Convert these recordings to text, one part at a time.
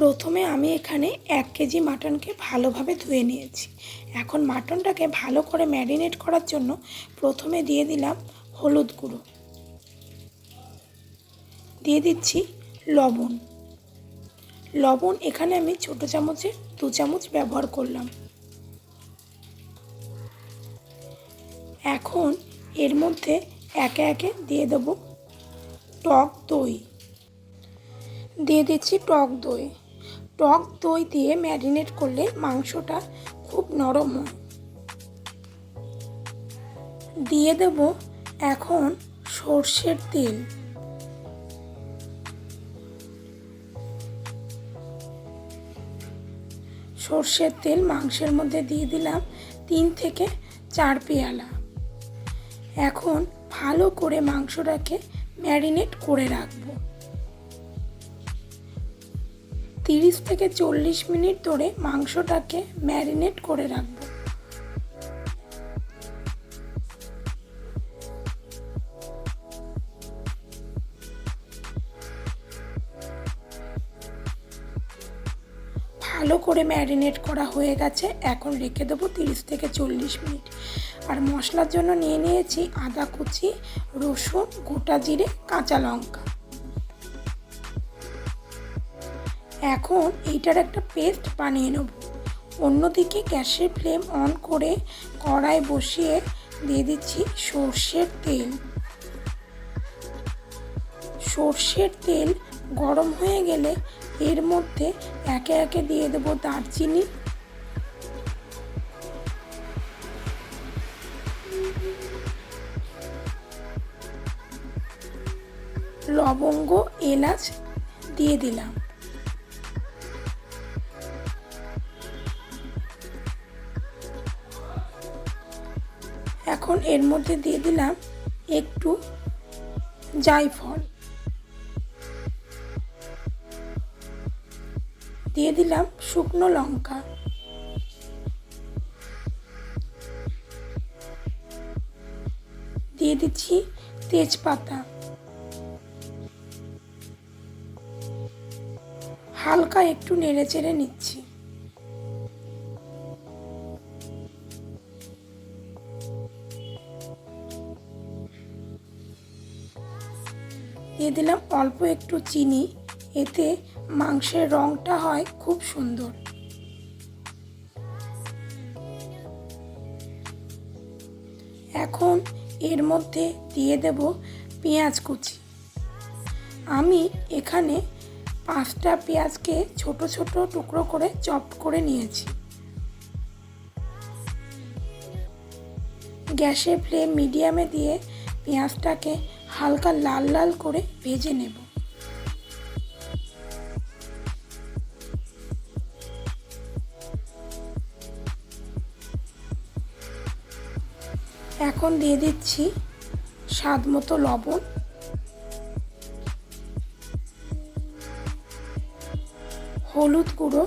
প্রথমে আমি এখানে এক কেজি মাটনকে ভালোভাবে ধুয়ে নিয়েছি। এখন মাটনটাকে ভালো করে ম্যারিনেট করার জন্য প্রথমে দিয়ে দিলাম হলুদ গুঁড়ো। দিয়ে দিচ্ছি লবণ। লবণ এখানে আমি ছোটো চামচে দু চামচ ব্যবহার করলাম। এখন এর মধ্যে একে একে দিয়ে দেব টক দই। দিয়ে দিচ্ছি টক দই। টক দই দিয়ে ম্যারিনেট করলে মাংসটা খুব নরম হয়। দিয়ে দেব এখন সর্ষের তেল। সর্ষের তেল মাংসের মধ্যে দিয়ে দিলাম তিন থেকে চার পেয়ালা। এখন ভালো করে মাংসটাকে ম্যারিনেট করে রাখব। তিরিশ থেকে চল্লিশ মিনিট ধরে মাংসটাকে ম্যারিনেট করে রাখব। ভালো করে ম্যারিনেট করা হয়ে গেছে। এখন রেখে দেবো তিরিশ থেকে চল্লিশ মিনিট। আর মশলার জন্য নিয়ে নিয়েছি আদা কুচি, রসুন, গোটা জিরে, কাঁচা লঙ্কা। এখন এইটার একটা পেস্ট বানিয়ে নেব। অন্যদিকে গ্যাসের ফ্লেম অন করে কড়াই বসিয়ে দিয়ে দিচ্ছি সর্ষের তেল। সর্ষের তেল গরম হয়ে গেলে এর মধ্যে একে একে দিয়ে দেব দারচিনি। লবঙ্গ, এলাচ দিয়ে দিলাম। এখন এর মধ্যে দিয়ে দিলাম একটু জায়ফল। দিয়ে দিলাম শুকনো লঙ্কা। দিয়ে দিচ্ছি তেজপাতা। হালকা একটু নেড়ে চেড়ে নিচ্ছি। দিয়ে দিলাম অল্প একটু চিনি। এতে মাংসের রঙটা হয় খুব সুন্দর। এখন এর মধ্যে দিয়ে দেব পেঁয়াজ কুচি। আমি এখানে পাঁচটা পেঁয়াজকে ছোট ছোট টুকরো করে চপ করে নিয়েছি। গ্যাসের ফ্লেম মিডিয়ামে দিয়ে পেঁয়াজটাকে হালকা লাল লাল করে ভেজে নেব। এখন দিয়ে দিচ্ছি স্বাদ মতো লবণ। হলুদ গুঁড়ো।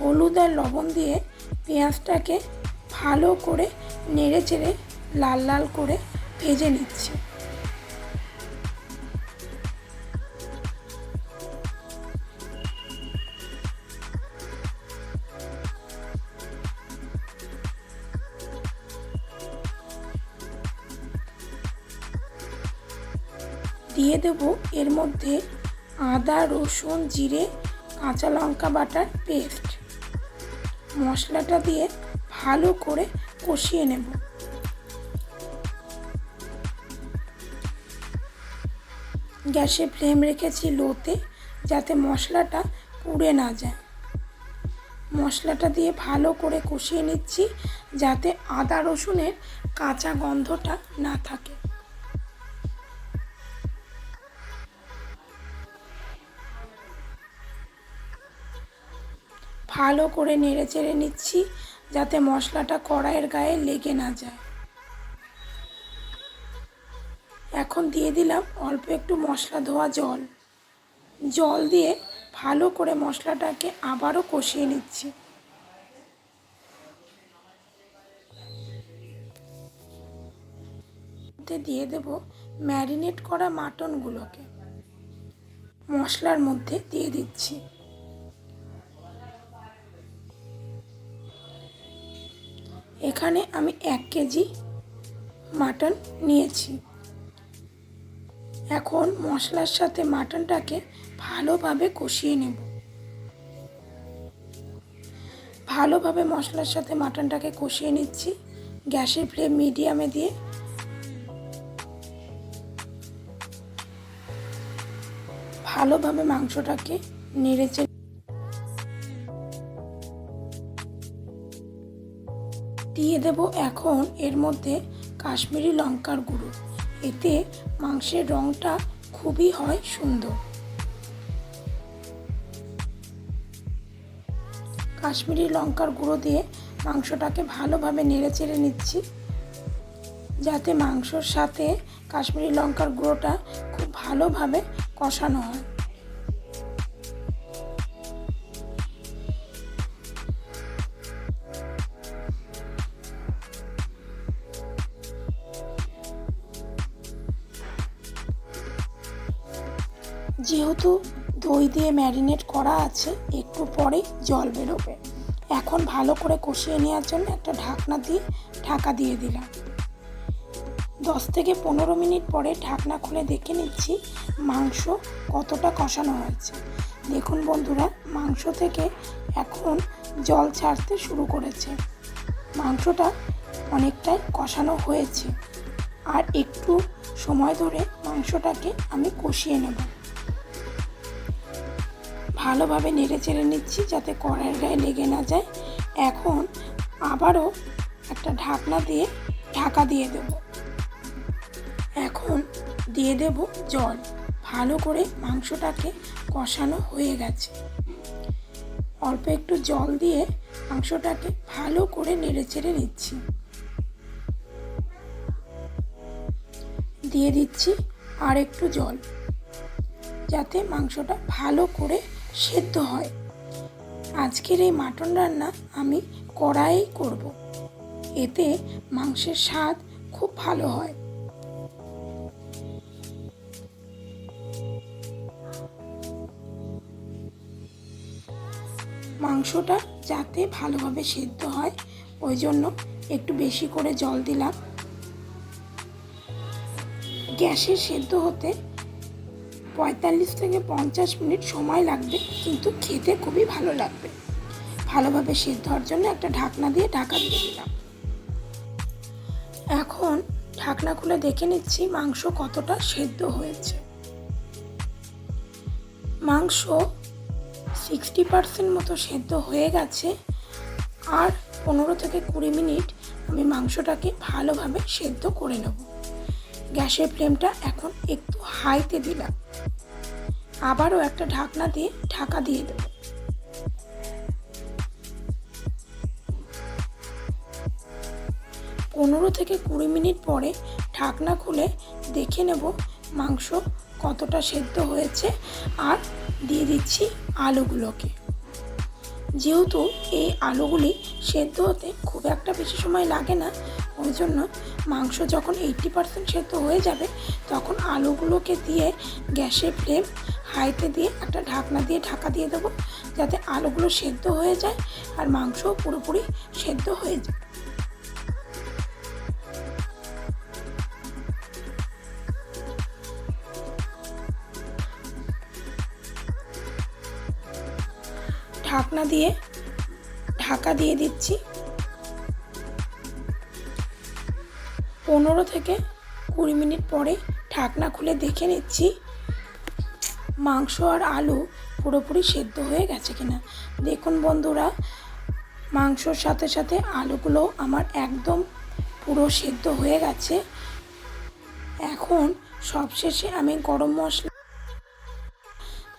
হলুদ আর লবণ দিয়ে পেঁয়াজটাকে ভালো করে নেড়ে চেড়ে লাল লাল করে ভেজে নিচ্ছি। দিয়ে দেব এর মধ্যে আদা, রসুন, জিরে, কাঁচা লঙ্কা বাটার পেস্ট। মশলাটা দিয়ে ভালো করে কষিয়ে নেব। গ্যাসে ফ্লেম রেখেছি লোতে যাতে মশলাটা পুড়ে না যায়। মশলাটা দিয়ে ভালো করে কষিয়ে নিচ্ছি যাতে আদা রসুনের কাঁচা গন্ধটা না থাকে। ভালো করে নেড়ে চেড়ে নিচ্ছি যাতে মশলাটা কড়াইয়ের গায়ে লেগে না যায়। এখন দিয়ে দিলাম অল্প একটু মশলা ধোয়া জল। জল দিয়ে ভালো করে মশলাটাকে আবারও কষিয়ে নিচ্ছি। দিয়ে দেব ম্যারিনেট করা মাটনগুলোকে। মশলার মধ্যে দিয়ে দিচ্ছি। এখানে আমি এক কেজি মাটন নিয়েছি। এখন মশলার সাথে মাটনটাকে ভালোভাবে কষিয়ে নেব। ভালোভাবে মশলার সাথে মাটনটাকে কষিয়ে নিচ্ছি। গ্যাসের ফ্লেম মিডিয়ামে দিয়ে। ভালোভাবে মাংসটাকে নেড়েচে দিয়ে দেব এখন এর মধ্যে কাশ্মীরি লঙ্কার গুঁড়ো। এতে মাংসের রঙটা খুবই হয় সুন্দর। কাশ্মীরি লঙ্কার গুঁড়ো দিয়ে মাংসটাকে ভালোভাবে নেড়ে চেড়ে নিচ্ছি, যাতে মাংসর সাথে কাশ্মীরি লঙ্কার গুঁড়োটা খুব ভালোভাবে কষানো হয়। যেহেতু দই দিয়ে ম্যারিনেট করা আছে, একটু পরেই জল বেরোবে। এখন ভালো করে কষিয়ে নেওয়ার জন্য একটা ঢাকনা দিয়ে ঢাকা দিয়ে দিলাম। দশ থেকে পনেরো মিনিট পরে ঢাকনা খুলে দেখে নিচ্ছি মাংস কতটা কষানো হয়েছে। দেখুন বন্ধুরা, মাংস থেকে এখন জল ছাড়তে শুরু করেছে। মাংসটা অনেকটাই কষানো হয়েছে। আর একটু সময় ধরে মাংসটাকে আমি কষিয়ে নেব। ভালোভাবে নেড়ে চেড়ে নিচ্ছি যাতে কড়াইয়ের গায়ে লেগে না যায়। এখন আবারও একটা ঢাকনা দিয়ে ঢাকা দিয়ে দেব। এখন দিয়ে দেব জল। ভালো করে মাংসটাকে কষানো হয়ে গেছে। অল্প একটু জল দিয়ে মাংসটাকে ভালো করে নেড়ে চেড়ে নিচ্ছি। দিয়ে দিচ্ছি আর একটু জল। যাতে মাংসটা ভালো করে সেদ্ধ হয়। আজকের এই মাটন রান্না আমি কড়াই করব। এতে মাংসের স্বাদ খুব ভালো হয়। মাংসটা যাতে ভালোভাবে সেদ্ধ হয়, ওই জন্য একটু বেশি করে জল দিলাম। গ্যাসে সেদ্ধ হতে পঁয়তাল্লিশ থেকে পঞ্চাশ মিনিট সময় লাগবে, কিন্তু খেতে খুবই ভালো লাগবে। ভালোভাবে সেদ্ধ হওয়ার জন্য একটা ঢাকনা দিয়ে ঢাকা দিয়ে দিলাম। এখন ঢাকনা খুলে দেখে নিচ্ছি মাংস কতটা সেদ্ধ হয়েছে। মাংস সিক্সটি পার্সেন্ট মতো সেদ্ধ হয়ে গেছে, আর পনেরো থেকে কুড়ি মিনিট আমি মাংসটাকে ভালোভাবে সেদ্ধ করে নেব। গ্যাসের ফ্লেমটা এখন একটু হাইতে দিলাম। আবারও একটা ঢাকনা দিয়ে ঢাকা দিয়ে দেব। পনেরো থেকে কুড়ি মিনিট পরে ঢাকনা খুলে দেখে নেব মাংস কতটা সেদ্ধ হয়েছে আর দিয়ে দিচ্ছি আলুগুলোকে। যেহেতু এই আলুগুলি সেদ্ধ হতে খুব একটা বেশি সময় লাগে না, ওই জন্য মাংস যখন এইটটি পারসেন্ট সেদ্ধ হয়ে যাবে, তখন আলুগুলোকে দিয়ে গ্যাসের ফ্লেম হাইতে দিয়ে একটা ঢাকনা দিয়ে ঢাকা দিয়ে দেবো, যাতে আলুগুলো সেদ্ধ হয়ে যায় আর মাংসও পুরোপুরি সেদ্ধ হয়ে যায়। ঢাকনা দিয়ে ঢাকা দিয়ে দিচ্ছি। পনেরো থেকে কুড়ি মিনিট পরে ঢাকনা খুলে দেখে নিচ্ছি মাংস আর আলু পুরোপুরি সেদ্ধ হয়ে গেছে কিনা। দেখুন বন্ধুরা, মাংসর সাথে সাথে আলুগুলো আমার একদম পুরো সেদ্ধ হয়ে গেছে। এখন সবশেষে আমি গরম মশলা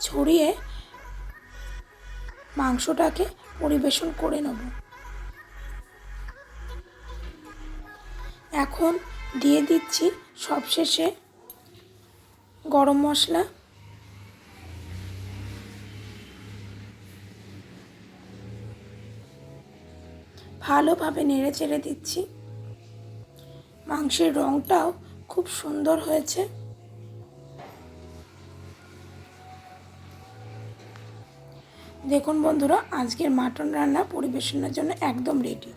ছড়িয়ে মাংসটাকে পরিবেশন করে নেব। এখন দিয়ে দিচ্ছি সবশেষে গরম মশলা। ভালোভাবে নেড়ে চেড়ে দিচ্ছি। মাংসের রঙটাও খুব সুন্দর হয়েছে। দেখুন বন্ধুরা, আজকের মাটন রান্না পরিবেশনের জন্য একদম রেডি